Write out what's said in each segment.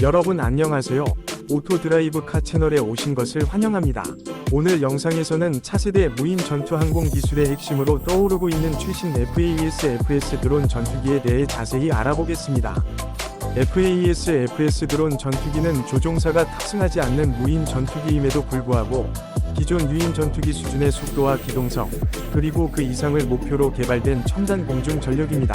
여러분 안녕하세요. 오토드라이브 카 채널에 오신 것을 환영합니다. 오늘 영상에서는 차세대 무인 전투 항공 기술의 핵심으로 떠오르고 있는 최신 FAES FS 드론 전투기에 대해 자세히 알아보겠습니다. FAES FS 드론 전투기는 조종사가 탑승하지 않는 무인 전투기임에도 불구하고 기존 유인 전투기 수준의 속도와 기동성, 그리고 그 이상을 목표로 개발된 첨단 공중 전력입니다.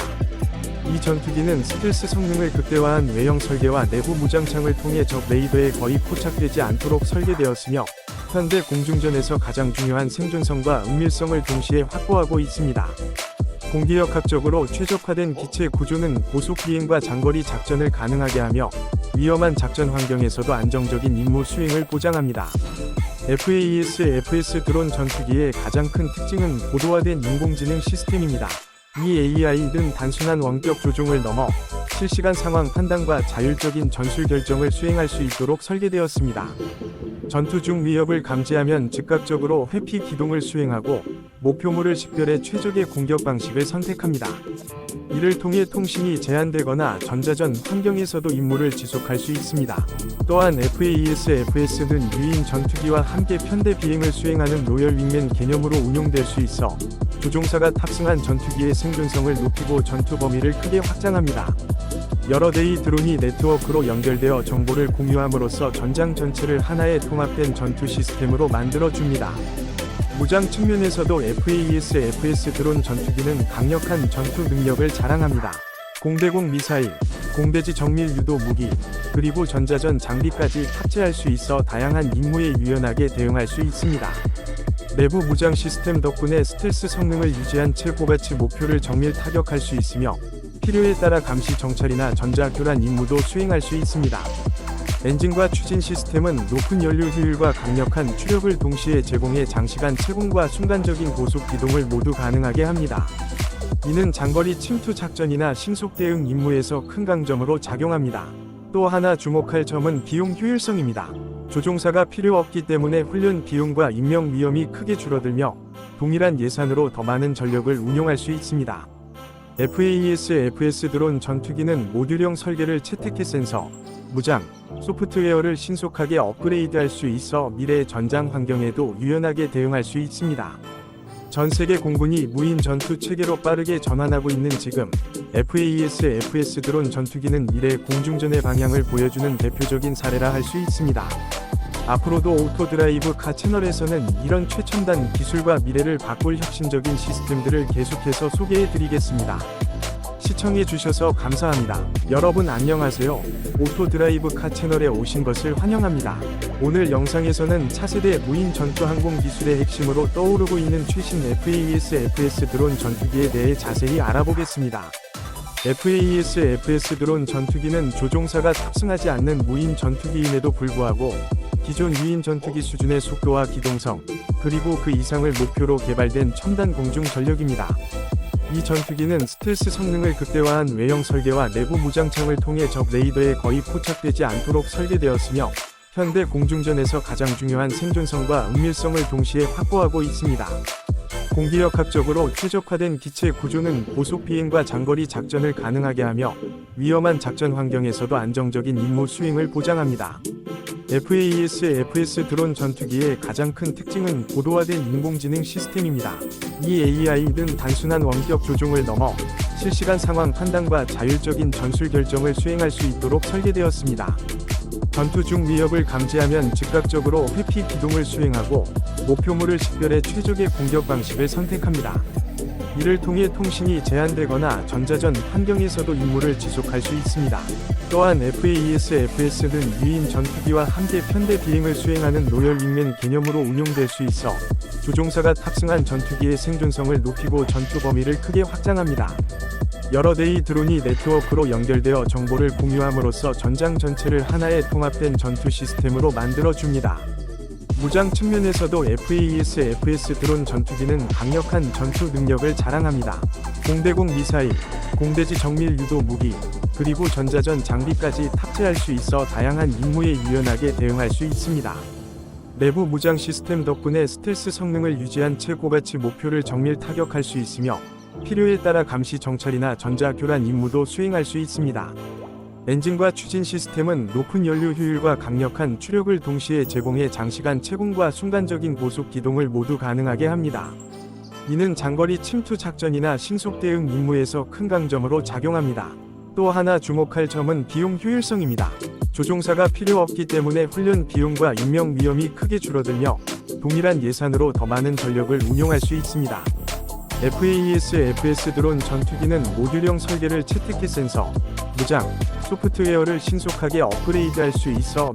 이 전투기는 스텔스 성능을 극대화한 외형 설계와 내부 무장창을 통해 적 레이더에 거의 포착되지 않도록 설계되었으며 현대 공중전에서 가장 중요한 생존성과 은밀성을 동시에 확보하고 있습니다. 공기역학적으로 최적화된 기체 구조는 고속 비행과 장거리 작전을 가능하게 하며 위험한 작전 환경에서도 안정적인 임무 수행을 보장합니다. FAES FS 드론 전투기의 가장 큰 특징은 고도화된 인공지능 시스템입니다. 이 AI는 단순한 원격 조종을 넘어 실시간 상황 판단과 자율적인 전술 결정을 수행할 수 있도록 설계되었습니다. 전투 중 위협을 감지하면 즉각적으로 회피 기동을 수행하고 목표물을 식별해 최적의 공격 방식을 선택합니다. 이를 통해 통신이 제한되거나 전자전 환경에서도 임무를 지속할 수 있습니다. 또한 FAES FS는 유인 전투기와 함께 편대 비행을 수행하는 로열 윙맨 개념으로 운용될 수 있어 조종사가 탑승한 전투기의 생존성을 높이고 전투 범위를 크게 확장합니다. 여러 대의 드론이 네트워크로 연결되어 정보를 공유함으로써 전장 전체를 하나의 통합된 전투 시스템으로 만들어줍니다. 무장 측면에서도 FAES FS 드론 전투기는 강력한 전투 능력을 자랑합니다. 공대공 미사일, 공대지 정밀 유도 무기, 그리고 전자전 장비까지 탑재할 수 있어 다양한 임무에 유연하게 대응할 수 있습니다. 내부 무장 시스템 덕분에 스텔스 성능을 유지한 채 고가치 목표를 정밀 타격할 수 있으며 필요에 따라 감시 정찰이나 전자 교란 임무도 수행할 수 있습니다. 엔진과 추진 시스템은 높은 연료 효율과 강력한 추력을 동시에 제공해 장시간 채공과 순간적인 고속 기동을 모두 가능하게 합니다. 이는 장거리 침투 작전이나 신속 대응 임무에서 큰 강점으로 작용합니다. 또 하나 주목할 점은 비용 효율성입니다. 조종사가 필요 없기 때문에 훈련 비용과 인명 위험이 크게 줄어들며 동일한 예산으로 더 많은 전력을 운용할 수 있습니다. FAES FS 드론 전투기는 모듈형 설계를 채택해 센서, 무장, 소프트웨어를 신속하게 업그레이드할 수 있어 미래 전장 환경에도 유연하게 대응할 수 있습니다. 전 세계 공군이 무인 전투 체계로 빠르게 전환하고 있는 지금 FAES FS 드론 전투기는 미래 공중전의 방향을 보여주는 대표적인 사례라 할 수 있습니다. 앞으로도 오토드라이브 카 채널에서는 이런 최첨단 기술과 미래를 바꿀 혁신적인 시스템들을 계속해서 소개해 드리겠습니다. 시청해 주셔서 감사합니다. 여러분 안녕하세요. 오토드라이브 카 채널에 오신 것을 환영합니다. 오늘 영상에서는 차세대 무인 전투 항공 기술의 핵심으로 떠오르고 있는 최신 FAES FS 드론 전투기에 대해 자세히 알아보겠습니다. FAES FS 드론 전투기는 조종사가 탑승하지 않는 무인 전투기임에도 불구하고 기존 유인 전투기 수준의 속도와 기동성, 그리고 그 이상을 목표로 개발된 첨단 공중 전력입니다. 이 전투기는 스텔스 성능을 극대화한 외형 설계와 내부 무장창을 통해 적 레이더에 거의 포착되지 않도록 설계되었으며 현대 공중전에서 가장 중요한 생존성과 은밀성을 동시에 확보하고 있습니다. 공기역학적으로 최적화된 기체 구조는 고속 비행과 장거리 작전을 가능하게 하며 위험한 작전 환경에서도 안정적인 임무 수행을 보장합니다. FAES FS 드론 전투기의 가장 큰 특징은 고도화된 인공지능 시스템입니다. 이 AI는 단순한 원격 조종을 넘어 실시간 상황 판단과 자율적인 전술 결정을 수행할 수 있도록 설계되었습니다. 전투 중 위협을 감지하면 즉각적으로 회피 기동을 수행하고 목표물을 식별해 최적의 공격 방식을 선택합니다. 이를 통해 통신이 제한되거나 전자전 환경에서도 임무를 지속할 수 있습니다. 또한 FAES FS는 유인 전투기와 함께 편대 비행을 수행하는 로열 윙맨 개념으로 운용될 수 있어 조종사가 탑승한 전투기의 생존성을 높이고 전투 범위를 크게 확장합니다. 여러 대의 드론이 네트워크로 연결되어 정보를 공유함으로써 전장 전체를 하나의 통합된 전투 시스템으로 만들어줍니다. 무장 측면에서도 FAES FS 드론 전투기는 강력한 전투 능력을 자랑합니다. 공대공 미사일, 공대지 정밀 유도 무기, 그리고 전자전 장비까지 탑재할 수 있어 다양한 임무에 유연하게 대응할 수 있습니다. 내부 무장 시스템 덕분에 스텔스 성능을 유지한 최고가치 목표를 정밀 타격할 수 있으며 필요에 따라 감시 정찰이나 전자 교란 임무도 수행할 수 있습니다. 엔진과 추진 시스템은 높은 연료 효율과 강력한 추력을 동시에 제공해 장시간 채공과 순간적인 고속 기동을 모두 가능하게 합니다. 이는 장거리 침투 작전이나 신속 대응 임무에서 큰 강점으로 작용합니다. 또 하나 주목할 점은 비용 효율성입니다. 조종사가 필요 없기 때문에 훈련 비용과 인명 위험이 크게 줄어들며 동일한 예산으로 더 많은 전력을 운용할 수 있습니다. FAES FS 드론 전투기는 모듈형 설계를 채택해 센서, 무장, 소프트웨어를 신속하게 업그레이드할 수 있어